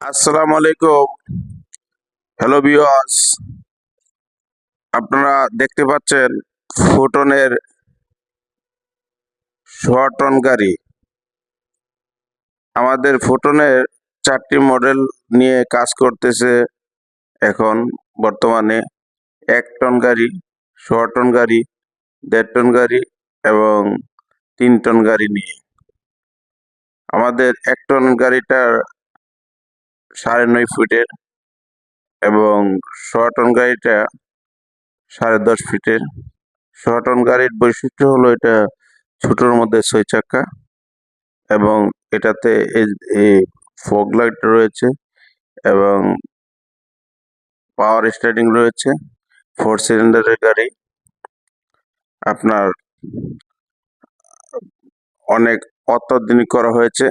আসসালামু আলাইকুম। হ্যালো বিওয়াস আপনারা দেখতে পাচ্ছেন ফুটনের শর্টন গাড়ি। আমাদের ফুটনের চারটি মডেল নিয়ে কাজ করতেছে এখন বর্তমানে। এক টন গাড়ি শর্ট টন গাড়ি, দেড় টন গাড়ি এবং তিন টন গাড়ি নিয়ে। আমাদের এক টন গাড়িটার সাড়ে নয় ফুটের এবং শর্টন গাড়িটা সাড়ে দশ ফিটের। শর্টন গাড়ির বৈশিষ্ট্য হলো এটা ছোটোর মধ্যে ছয় চাকা এবং এটাতে ফগ লাইট রয়েছে এবং পাওয়ার স্টার্টিং রয়েছে, ফোর সিলিন্ডারের গাড়ি। আপনার অনেক অত্যাধুনিক করা হয়েছে।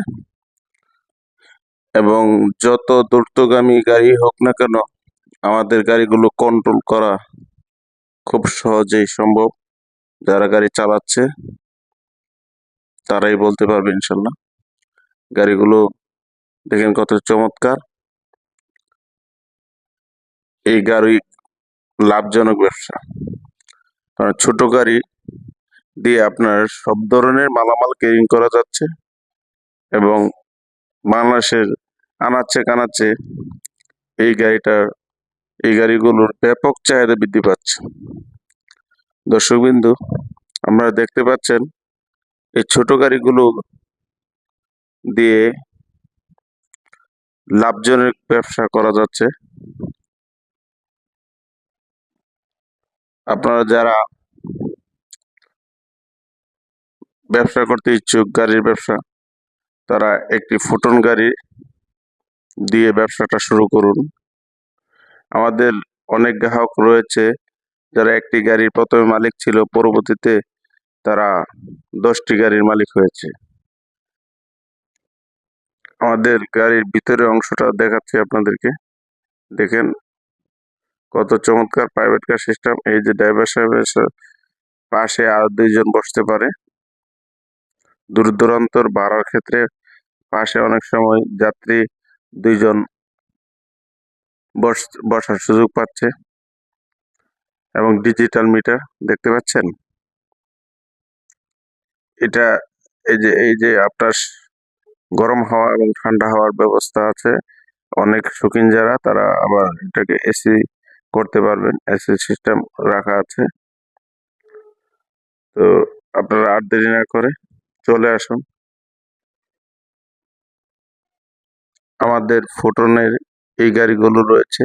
এবং যত দ্রুতগামী গাড়ি হোক না কেন, আমাদের গাড়িগুলো কন্ট্রোল করা খুব সহজেই সম্ভব। যারা গাড়ি চালাচ্ছে, তারাই বলতে পারবে ইনশাল্লাহ। গাড়িগুলো দেখেন কত চমৎকার। এই গাড়ি লাভজনক ব্যবসা। কারণ ছোট গাড়ি দিয়ে আপনার সব ধরনের মালামাল ক্যারিং করা যাচ্ছে এবং বাংলাদেশের আনাচ্ছে, কানাচ্ছে, এই গাড়িটার এই গাড়িগুলোর ব্যাপক চাহিদা বৃদ্ধি পাচ্ছে। দর্শকবিন্দু আমরা দেখতে পাচ্ছেন, এই ছোট গাড়িগুলো দিয়ে লাভজনক ব্যবসা করা যাচ্ছে। আপনারা যারা ব্যবসা করতে ইচ্ছুক, গাড়ির ব্যবসা, তারা একটি ফুটন গাড়ি দিয়ে ব্যবসাটা শুরু করুন। আমাদের অনেক গ্রাহক রয়েছে, যারা একটি গাড়ির প্রথমে মালিক ছিল, পরবর্তীতে তারা দশটি গাড়ির মালিক হয়েছে। আমাদের গাড়ির ভিতরের অংশটা দেখাচ্ছি আপনাদেরকে। দেখেন কত চমৎকার প্রাইভেট কার সিস্টেম এই যে ড্রাইভার সাহেবের পাশে আর দুইজন বসতে পারে। দূর দূরান্তর বাড়ার ক্ষেত্রে পাশে অনেক সময় যাত্রী দুইজন বস বসার সুযোগ পাচ্ছে এবং ডিজিটাল মিটার দেখতে পাচ্ছেন? এটা এই যে এই যে আপনার গরম হাওয়া এবং ঠান্ডা হাওয়ার ব্যবস্থা আছে। অনেক শৌখিন যারা, তারা আবার এটাকে এসি করতে পারবেন। এসি সিস্টেম রাখা আছে। তো আপনারা আর দেরি না করে চলে আসুন। আমাদের ফোটনের এই গাড়িগুলো রয়েছে।